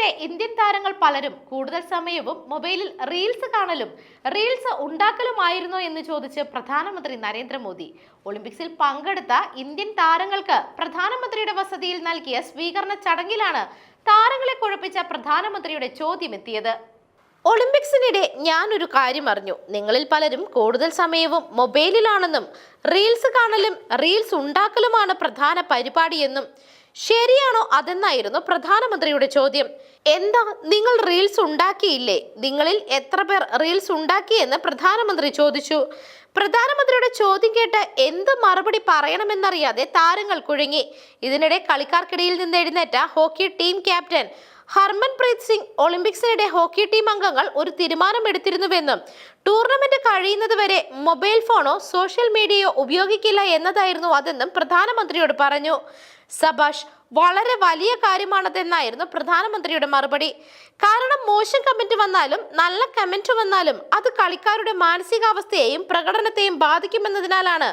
ഈയിടെ ഇന്ത്യൻ താരങ്ങൾ പലരും കൂടുതൽ സമയവും മൊബൈലിൽ റീൽസ് കാണലും റീൽസ് ഉണ്ടാക്കലുമായിരുന്നോ എന്ന് ചോദിച്ച് പ്രധാനമന്ത്രി നരേന്ദ്രമോദി. ഒളിമ്പിക്സിൽ പങ്കെടുത്ത ഇന്ത്യൻ താരങ്ങൾക്ക് പ്രധാനമന്ത്രിയുടെ വസതിയിൽ നൽകിയ സ്വീകരണ ചടങ്ങിലാണ് താരങ്ങളെ കുഴപ്പിച്ച പ്രധാനമന്ത്രിയുടെ ചോദ്യമെത്തിയത്. ഒളിമ്പിക്സിനിടെ ഞാനൊരു കാര്യം അറിഞ്ഞു. നിങ്ങളിൽ പലരും കൂടുതൽ സമയവും മൊബൈലിലാണെന്നും റീൽസ് കാണലും റീൽസ് ഉണ്ടാക്കലുമാണ് പ്രധാന പരിപാടിയെന്നും. ശരിയാണോ അതെന്നായിരുന്നു പ്രധാനമന്ത്രിയുടെ ചോദ്യം. എന്താ നിങ്ങൾ റീൽസ് ഉണ്ടാക്കിയില്ലേ? നിങ്ങളിൽ എത്ര പേർ റീൽസ് ഉണ്ടാക്കിയെന്ന് പ്രധാനമന്ത്രി ചോദിച്ചു. പ്രധാനമന്ത്രിയുടെ ചോദ്യം കേട്ട് എന്ത് മറുപടി പറയണമെന്നറിയാതെ താരങ്ങൾ കുഴങ്ങി. ഇതിനിടെ കളിക്കാർക്കിടയിൽ നിന്ന് എഴുന്നേറ്റ hockey team captain Harmanpreet Singh ഒളിമ്പിക്സിനിടെ hockey team അംഗങ്ങൾ ഒരു തീരുമാനമെടുത്തിരുന്നുവെന്നും ടൂർണമെന്റ് കഴിയുന്നതുവരെ മൊബൈൽ ഫോണോ സോഷ്യൽ മീഡിയയോ ഉപയോഗിക്കില്ല എന്നതായിരുന്നു അതെന്നും പ്രധാനമന്ത്രിയോട് പറഞ്ഞു. സബാഷ് വളരെ വലിയ കാര്യമാണതെന്നായിരുന്നു പ്രധാനമന്ത്രിയുടെ മറുപടി. കാരണം മോശം കമന്റ് വന്നാലും നല്ല കമന്റ് വന്നാലും അത് കളിക്കാരുടെ മാനസികാവസ്ഥയെയും പ്രകടനത്തെയും ബാധിക്കുമെന്നതിനാലാണ്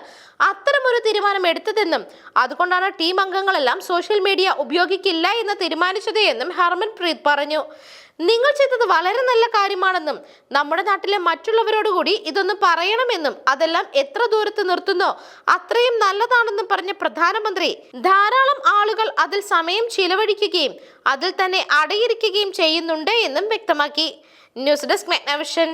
അത്തരമൊരു തീരുമാനം എടുത്തതെന്നും അതുകൊണ്ടാണ് ടീം അംഗങ്ങളെല്ലാം സോഷ്യൽ മീഡിയ ഉപയോഗിക്കില്ല എന്ന് തീരുമാനിച്ചത് എന്നും ഹർമൻപ്രീത് പറഞ്ഞു. നിങ്ങൾ ചെയ്തത് വളരെ നല്ല കാര്യമാണെന്നും നമ്മുടെ നാട്ടിലെ മറ്റുള്ളവരോട് കൂടി ഇതൊന്ന് പറയണമെന്നും അതെല്ലാം എത്ര ദൂരത്ത് നിർത്തുന്നോ അത്രയും നല്ലതാണെന്നും പറഞ്ഞ പ്രധാനമന്ത്രി ധാരാളം ആളുകൾ അതിൽ സമയം ചിലവഴിക്കുകയും അതിൽ തന്നെ അടയിരിക്കുകയും ചെയ്യുന്നുണ്ട് എന്നും വ്യക്തമാക്കി. News desk മെഗ്നവിഷൻ.